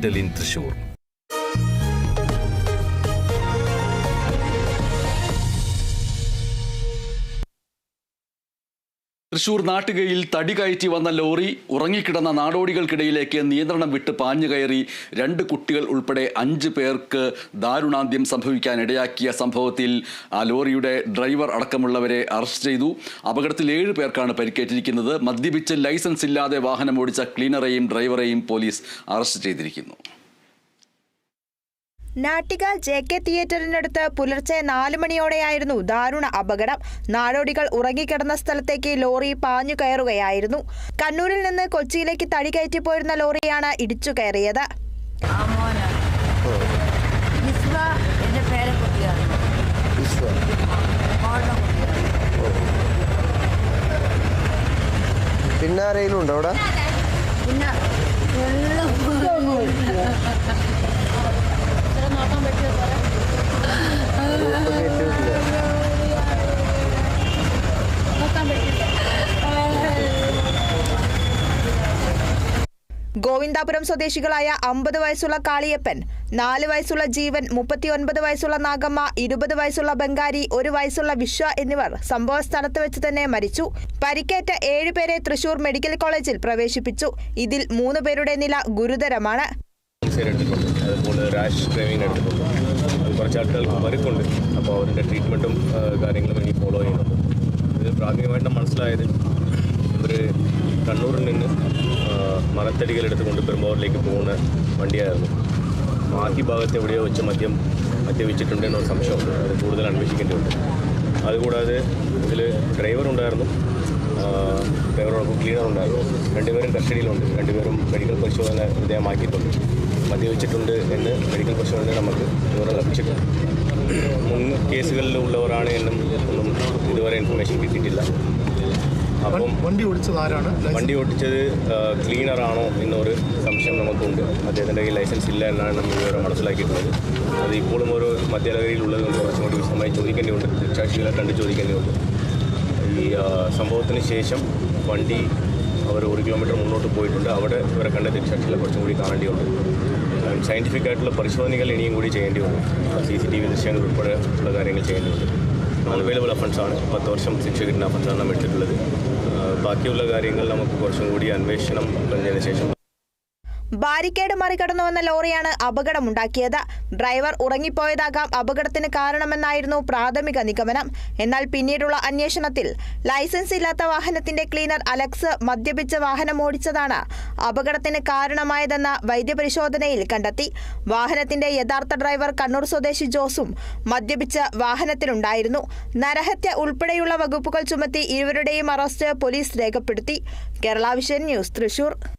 ഡെലിൻ തൃശൂർ തൃശൂർ നാട്ടുകയിൽ തടി കയറ്റി വന്ന ലോറി ഉറങ്ങിക്കിടന്ന നാടോടികൾക്കിടയിലേക്ക് നിയന്ത്രണം വിട്ട് പാഞ്ഞു കയറി രണ്ട് കുട്ടികൾ ഉൾപ്പെടെ അഞ്ച് പേർക്ക് ദാരുണാന്ത്യം സംഭവിക്കാനിടയാക്കിയ സംഭവത്തിൽ ആ ലോറിയുടെ ഡ്രൈവർ അടക്കമുള്ളവരെ അറസ്റ്റ് ചെയ്തു. അപകടത്തിൽ ഏഴ് പേർക്കാണ് പരിക്കേറ്റിരിക്കുന്നത്. മദ്യപിച്ച് ലൈസൻസ് ഇല്ലാതെ വാഹനം ഓടിച്ച ക്ലീനറെയും ഡ്രൈവറെയും പോലീസ് അറസ്റ്റ് ചെയ്തിരിക്കുന്നു. നാട്ടിക ജെ കെ തിയേറ്ററിനടുത്ത് പുലർച്ചെ നാല് മണിയോടെയായിരുന്നു ദാരുണ അപകടം. നാടോടികൾ ഉറങ്ങിക്കിടന്ന സ്ഥലത്തേക്ക് ലോറി പാഞ്ഞു കയറുകയായിരുന്നു. കണ്ണൂരിൽ നിന്ന് കൊച്ചിയിലേക്ക് തടി കയറ്റിപ്പോയിരുന്ന ലോറിയാണ് ഇടിച്ചു കയറിയത്. പിന്നെ ആരെങ്കിലും ഉണ്ടോ അവിടെ പിന്നെ വെള്ളം ഗോവിന്ദാപുരം സ്വദേശികളായ അമ്പത് വയസ്സുള്ള കാളിയപ്പൻ നാല് വയസ്സുള്ള ജീവൻ മുപ്പത്തിയൊൻപത് വയസ്സുള്ള നാഗമ്മ ഇരുപത് വയസ്സുള്ള ബംഗാരി ഒരു വയസ്സുള്ള വിശ്വ എന്നിവർ സംഭവ സ്ഥലത്ത് വെച്ച് തന്നെ മരിച്ചു. പരിക്കേറ്റ ഏഴുപേരെ തൃശൂർ മെഡിക്കൽ കോളേജിൽ പ്രവേശിപ്പിച്ചു. ഇതിൽ മൂന്ന് പേരുടെ നില ഗുരുതരമാണ്. കുറച്ച് അപ്പോൾ അവരുടെ കാര്യങ്ങളും ഇനി ഫോളോ ചെയ്യുന്നുണ്ട് ഇത് പ്രാഥമികമായിട്ട് മനസ്സിലായത് കണ്ണൂരിൽ നിന്ന് മരത്തടികളെടുത്ത് കൊണ്ട് എടുത്തുകൊണ്ട് പെരുമ്പാവൂരിലേക്ക് പോകുന്ന വണ്ടിയായിരുന്നു. ബാക്കി ഭാഗത്ത് എവിടെയോ വെച്ച് മദ്യം മദ്യപിച്ചിട്ടുണ്ട് എന്നൊരു സംശയമുണ്ട് അത് കൂടുതൽ അന്വേഷിക്കേണ്ടതുണ്ട് അതുകൂടാതെ ഇതിൽ ഡ്രൈവർ ഉണ്ടായിരുന്നു. ഡ്രൈവറോടൊപ്പം ക്ലീനർ ഉണ്ടായിരുന്നു. രണ്ടുപേരും കസ്റ്റഡിയിലുണ്ട്. രണ്ടുപേരും മെഡിക്കൽ പരിശോധന വിധേയമാക്കിയിട്ടുണ്ട് മദ്യപിച്ചിട്ടുണ്ട് എന്ന് മെഡിക്കൽ പരിശോധന നമുക്ക് വിവരം ലഭിച്ചിട്ടുണ്ട് മുൻ കേസുകളിലുള്ളവരാണ് എന്നും ഒന്നും ഇതുവരെ ഇൻഫർമേഷൻ കിട്ടിയിട്ടില്ല. വണ്ടി ഓടിച്ചത് ആരാണ്? വണ്ടി ഓടിച്ചത് ക്ലീനർ ആണോ എന്നൊരു സംശയം നമുക്കുണ്ട്. അദ്ദേഹത്തിന്റെ കയ്യിൽ ലൈസൻസ് ഇല്ല എന്നാണ് നമ്മൾ വിവരം മനസ്സിലാക്കിയിട്ടുള്ളത്. അത് ഇപ്പോഴും ഒരു മധ്യലഹരിയിലുള്ളത് കൊണ്ട് കുറച്ചും കൂടി വിശദമായി ചോദിക്കേണ്ടിയുണ്ട്. ദൃക്ഷാക്ഷികളെ കണ്ട് ചോദിക്കേണ്ടിയുണ്ട്. ഈ സംഭവത്തിന് ശേഷം വണ്ടി അവർ ഒരു കിലോമീറ്റർ മുന്നോട്ട് പോയിട്ടുണ്ട്. അവിടെ ഇവരെ കണ്ട ദൃക്ഷാക്ഷികളെ കുറച്ചും കൂടി കാണേണ്ടിയുണ്ട്. സയന്റിഫിക് ആയിട്ടുള്ള പരിശോധനകൾ ഇനിയും കൂടി ചെയ്യേണ്ടി വന്നു സി സി ടി വി ദൃശ്യങ്ങൾ ഉൾപ്പെടെ ഉള്ള കാര്യങ്ങൾ ചെയ്യേണ്ടിയുണ്ട് അവൈലബിൾ അഫൻസാണ് പത്ത് വർഷം ശിക്ഷ കിട്ടുന്ന അഫൻസാണ് നമ്മൾ എടുത്തിട്ടുള്ളത്. ബാക്കിയുള്ള കാര്യങ്ങൾ നമുക്ക് കുറച്ചും കൂടി അന്വേഷണം കഴിഞ്ഞതിന് ശേഷം ബാരിക്കേഡ് മറികടന്നു വന്ന ലോറിയാണ് അപകടമുണ്ടാക്കിയത്. ഡ്രൈവർ ഉറങ്ങിപ്പോയതാകാം അപകടത്തിന് കാരണമെന്നായിരുന്നു പ്രാഥമിക നിഗമനം. എന്നാൽ പിന്നീടുള്ള അന്വേഷണത്തിൽ ലൈസൻസ് ഇല്ലാത്ത വാഹനത്തിന്റെ ക്ലീനർ അലക്സ് മദ്യപിച്ച വാഹനം ഓടിച്ചതാണ് അപകടത്തിന് കാരണമായതെന്ന വൈദ്യപരിശോധനയിൽ കണ്ടെത്തി. വാഹനത്തിന്റെ യഥാർത്ഥ ഡ്രൈവർ കണ്ണൂർ സ്വദേശി ജോസും മദ്യപിച്ച് വാഹനത്തിലുണ്ടായിരുന്നു. നരഹത്യ ഉൾപ്പെടെയുള്ള വകുപ്പുകൾ ചുമത്തി ഇരുവരുടെയും അറസ്റ്റ് പോലീസ് രേഖപ്പെടുത്തി. Kerala vision news Thrissur.